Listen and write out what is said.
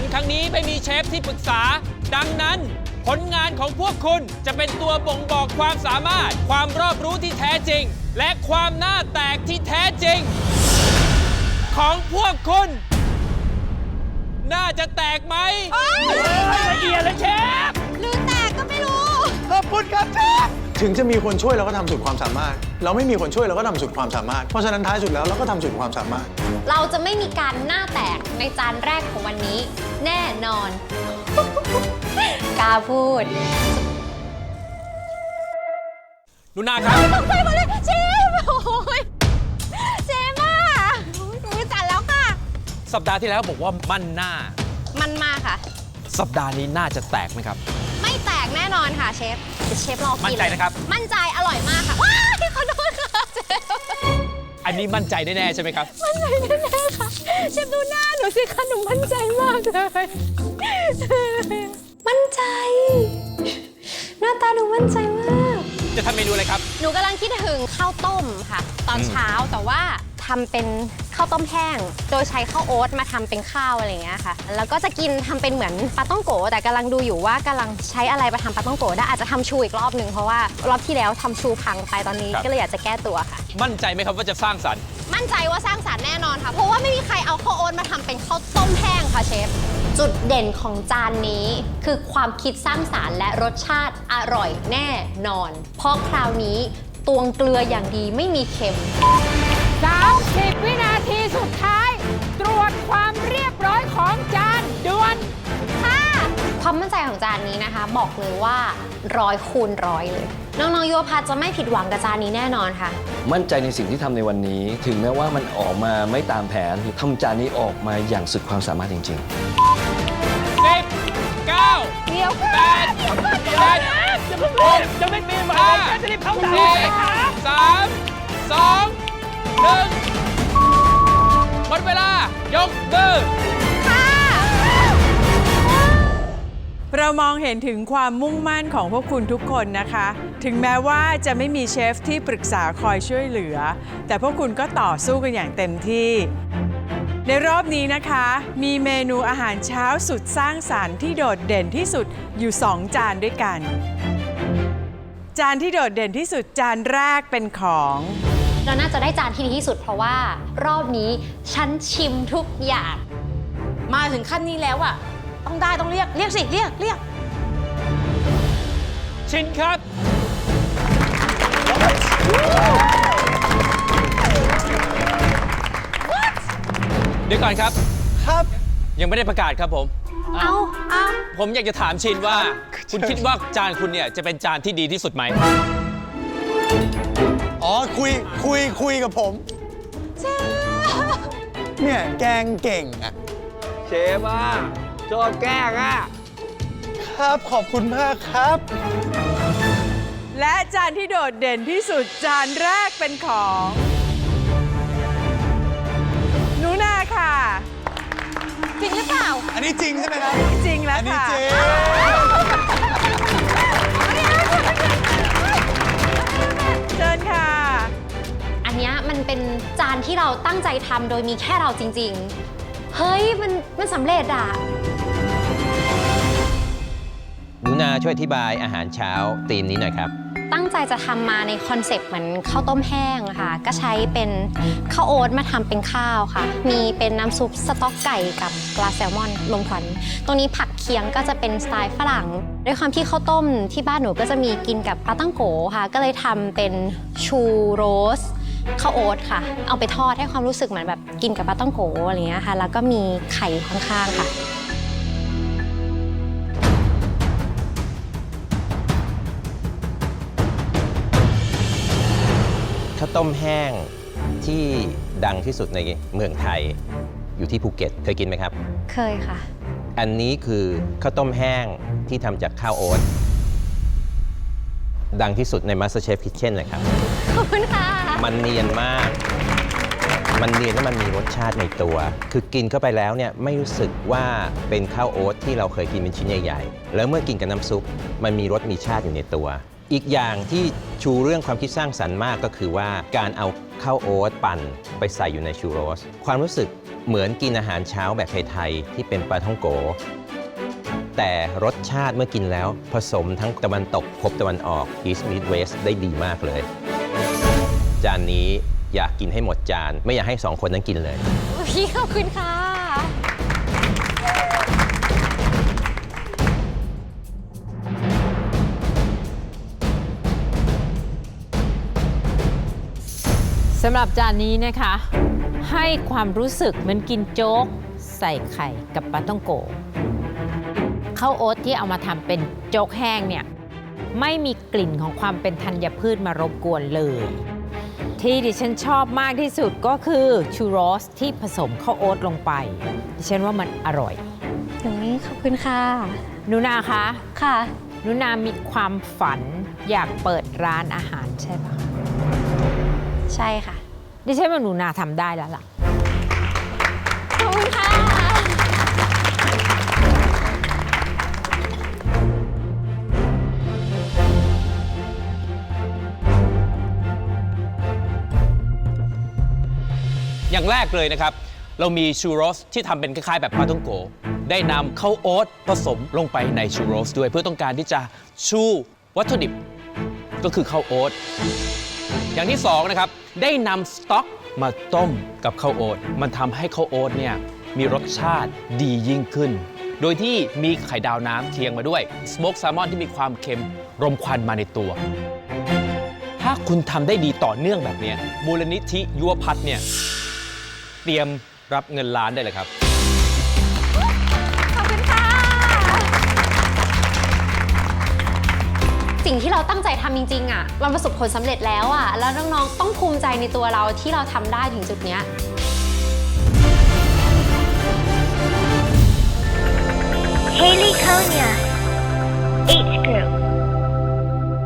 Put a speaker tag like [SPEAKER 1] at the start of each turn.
[SPEAKER 1] ขันครั้งนี้ไม่มีเชฟที่ปรึกษา ดังนั้น ผลงานของพวกคุณจะเป็นตัวบ่งบอกความสามารถ ความรอบรู้ที่แท้จริง และความหน้าแตกที่แท้จริง ของพวกคุณ น่าจะแตกไหมละเอียดเลยเชฟ
[SPEAKER 2] หรือแตกก็ไม่รู้
[SPEAKER 3] ขอบคุณครับเชฟ ถึงจะมีคนช่วยเราก็ทำสุดความสามารถ เราไม่มีคนช่วยเราก็ทำสุดความสามารถ เพราะฉะนั้นท้ายสุดแล้วเราก็ทำสุดความสามารถ
[SPEAKER 2] เราจะไม่มีการหน้าแตกในจานแรกของวันนี้ แน่นอน กล้าพูด
[SPEAKER 1] ดูนาครับ
[SPEAKER 2] ตกใจหมดเลยเชฟโอ้ยเชฟอะมือสั่นแล้วค่ะ
[SPEAKER 1] สัปดาห์ที่แล้วบอกว่ามั่นหน้า
[SPEAKER 2] มันมาค่ะ
[SPEAKER 1] สัปดาห์นี้น่าจะแตกไหมครับ
[SPEAKER 2] ไม่ แตกแน่นอนค่ะเชฟเดี๋ยวเชฟรอกิน
[SPEAKER 1] มั่นใจนะครับ
[SPEAKER 2] มั่นใจอร่อยมากค่ะว้ายขอโทษค่ะเชฟ
[SPEAKER 1] อันนี้มั่นใจแน่ๆใช่ไหมครับ
[SPEAKER 2] มั่นใจแน่ๆค่ะเชฟดูหน้าหนูสิคะหนูมั่นใจมากเลย มั่นใจ หน้าตาหนูมั่นใจมาก
[SPEAKER 1] จะทำเมนูอะไรครับ
[SPEAKER 2] หนูกำลังคิดถึงข้าวต้มค่ะ ตอน
[SPEAKER 1] อืม
[SPEAKER 2] เช้าแต่ว่าทำเป็น ข้าวต้มแห้ง โดยใช้ข้าวโอ๊ตมาทำเป็นข้าวอะไรอย่างเงี้ยค่ะ แล้วก็จะกินทำเป็นเหมือนปลาต้องโกะแต่กำลังดูอยู่ว่ากำลังใช้อะไรมาทำปลาต้องโกะได้อาจจะทำชูอีกรอบหนึ่งเพราะว่ารอบที่แล้วทำชูพังไปตอนนี้ก็เลยอยากจะแก้ตัวค่ะ
[SPEAKER 1] มั่นใจไหมครับว่าจะสร้างสรรค์
[SPEAKER 2] มั่นใจว่าสร้างสารรค์แน่นอนค่ะเพราะว่าไม่มีใครเอาข้าวโอ๊ตมาทำเป็นข้าวต้มแห้งค่ะเชฟจุดเด่นของจานนี้คือความคิดสร้างสารรค์และรสชาติอร่อยแน่นอน เพราะคราวนี้ตวงเกลืออย่างดีไม่มีเค็ม
[SPEAKER 4] 30 วินาทีสุดท้าย ตรวจความเรียบร้อยของจานด่วน
[SPEAKER 2] ค่ะความมั่นใจของจานนี้นะคะ บอกเลยว่าร้อยคูณร้อยเลย น้องๆโยพาจะไม่ผิดหวังกับจานนี้แน่นอนค่ะ
[SPEAKER 5] มั่นใจในสิ่งที่ทำในวันนี้ ถึงแม้ว่ามันออกมาไม่ตามแผนทำจานนี้ออกมาอย่างสุดความสามารถจริงๆ
[SPEAKER 1] สิบเก้า
[SPEAKER 2] เดี๋ยว
[SPEAKER 1] แปดเจ็ดหกจะไม่มีมาจะรีบเข้าสี่สามสอง หนึ่งหมดเวลา ยกมือ
[SPEAKER 4] เรามองเห็นถึงความมุ่งมั่นของพวกคุณทุกคนนะคะ ถึงแม้ว่าจะไม่มีเชฟที่ปรึกษาคอยช่วยเหลือ แต่พวกคุณก็ต่อสู้กันอย่างเต็มที่ ในรอบนี้นะคะ มีเมนูอาหารเช้าสุดสร้างสารรค์ที่โดดเด่นที่สุดอยู่ 2 จานด้วยกัน จานที่โดดเด่นที่สุดจานแรกเป็นของ
[SPEAKER 2] เราน่าจะได้จานที่ดีที่สุด เพราะว่ารอบนี้ฉันชิมทุกอย่าง
[SPEAKER 6] มาถึงขั้นนี้แล้วอะต้องได้ต้องเรียก เรียกสิ เรียกเรียก
[SPEAKER 1] ชินครับ เดี๋ยวก่อนครับ
[SPEAKER 3] ครับ
[SPEAKER 1] ยังไม่ได้ประกาศครับผม
[SPEAKER 2] เอาเอา
[SPEAKER 1] ผมอยากจะถามชินว่า คุณคิดว่าจานคุณเนี่ยจะเป็นจานที่ดีที่สุดไหม
[SPEAKER 3] อ๋อคุยคุยคุยกับผม เนี่ยแกงเก่งอะ
[SPEAKER 5] เชฟอะชอบแกล้งอะ
[SPEAKER 3] ครับขอบคุณมากครับ
[SPEAKER 4] และจานที่โดดเด่นที่สุดจานแรกเป็นของหนูนาค่ะ
[SPEAKER 2] จริงหรือเปล่า
[SPEAKER 3] อันนี้จริงใช่ไหมครับ
[SPEAKER 4] จริงแล้ว
[SPEAKER 3] อันนี้
[SPEAKER 4] ค่ะ
[SPEAKER 3] จริง
[SPEAKER 2] ที่เราตั้งใจทำโดยมีแค่เราจริง ๆ เฮ้ยมันมันสำเร็จอะ
[SPEAKER 7] หนูนาช่วยอธิบายอาหารเช้าธีมนี้หน่อยครับ
[SPEAKER 2] ตั้งใจจะทำมาในคอนเซปต์เหมือนข้าวต้มแห้งอะค่ะ ก็ใช้เป็นข้าวโอ๊ตมาทำเป็นข้าวค่ะ มีเป็นน้ำซุปสต๊อกไก่กับปลาแซลมอนลมควันตรงนี้ผักเคียงก็จะเป็นสไตล์ฝรั่ง ด้วยความที่ข้าวต้มที่บ้านหนูก็จะมีกินกับปลาตั้งโกค่ะ ก็เลยทำเป็นชูโรส ข้าวโอ๊ตค่ะ เอาไปทอดให้ความรู้สึกเหมือนแบบกินกับปลาตั้งโกอะไรอย่างเงี้ยค่ะ แล้วก็มีไข่อยู่ข้างๆค่ะ
[SPEAKER 7] ข้าวต้มแห้งที่ดังที่สุดในเมืองไทย อยู่ที่ภูเก็ตเคยกินไหมครับ
[SPEAKER 2] เคยค่ะ
[SPEAKER 7] อันนี้คือข้าวต้มแห้งที่ทำจากข้าวโอ๊ต ดังที่สุดใน MasterChef Kitchen เลยครับ
[SPEAKER 2] ขอบคุณค่ะ
[SPEAKER 7] มันเนียนมาก มันเนียนและมันมีรสชาติในตัว คือกินเข้าไปแล้วเนี่ยไม่รู้สึกว่าเป็นข้าวโอ๊ตที่เราเคยกินเป็นชิ้นใหญ่ๆ แล้วเมื่อกินกับน้ำซุป มันมีรสมีชาติอยู่ในตัว อีกอย่างที่ชูเรื่องความคิดสร้างสรรค์มากก็คือว่าการเอาข้าวโอ๊ตปั่นไปใส่อยู่ในชูโรส ความรู้สึกเหมือนกินอาหารเช้าแบบไทยๆที่เป็นปลาท่องโก แต่รสชาติเมื่อกินแล้ว ผสมทั้งตะวันตกพบตะวันออก East Meet West ได้ดีมากเลย จานนี้อยากกินให้หมดจาน ไม่อยากให้สองคนนั้นกินเลย
[SPEAKER 2] พี่ขอบคุณค่ะ
[SPEAKER 8] สำหรับจานนี้นะคะ ให้ความรู้สึกเหมือนกินโจ๊ก ใส่ไข่กับปลาต้องโก ข้าวโอ๊ตที่เอามาทำเป็นโจ๊กแห้งเนี่ยไม่มีกลิ่นของความเป็นธัญพืชมารบกวนเลย ที่ดิฉันชอบมากที่สุดก็คือชูโรสที่ผสมข้าวโอ๊ตลงไป ดิฉันว่ามันอร่อย
[SPEAKER 2] หนูนี่ขอบคุณค่ะ
[SPEAKER 8] หนูนาคะ
[SPEAKER 2] ค่ะ
[SPEAKER 8] หนูนามีความฝันอยากเปิดร้านอาหารใช่ปะ
[SPEAKER 2] ใช่ค่ะ
[SPEAKER 8] ดิฉันว่าหนูนาทำได้แล้วล่ะ
[SPEAKER 1] แรกเลยนะครับ เรามีชูโรสที่ทำเป็นคล้ายๆ แบบปาท่องโก ได้นำข้าวโอ๊ตผสมลงไปในชูโรสด้วยเพื่อต้องการที่จะชูวัตถุดิบก็คือข้าวโอ๊ตอย่างที่สองนะครับได้นำสต๊อกมาต้มกับข้าวโอ๊ตมันทำให้ข้าวโอ๊ตเนี่ยมีรสชาติดียิ่งขึ้น โดยที่มีไข่ดาวน้ำเคียงมาด้วยสโมกแซลมอนที่มีความเค็มรมควันมาในตัว ถ้าคุณทำได้ดีต่อเนื่องแบบนี้มูลนิธิยุวพัฒน์เนี่ย เตรียมรับเงินล้านได้เลยครับ
[SPEAKER 2] ขอบคุณค่ะ สิ่งที่เราตั้งใจทำจริงๆอะมันประสบผลสำเร็จแล้วอะ แล้วน้องๆต้องภูมิใจในตัวเราที่เราทำได้ถึงจุดเนี้ย
[SPEAKER 9] Haley Konya.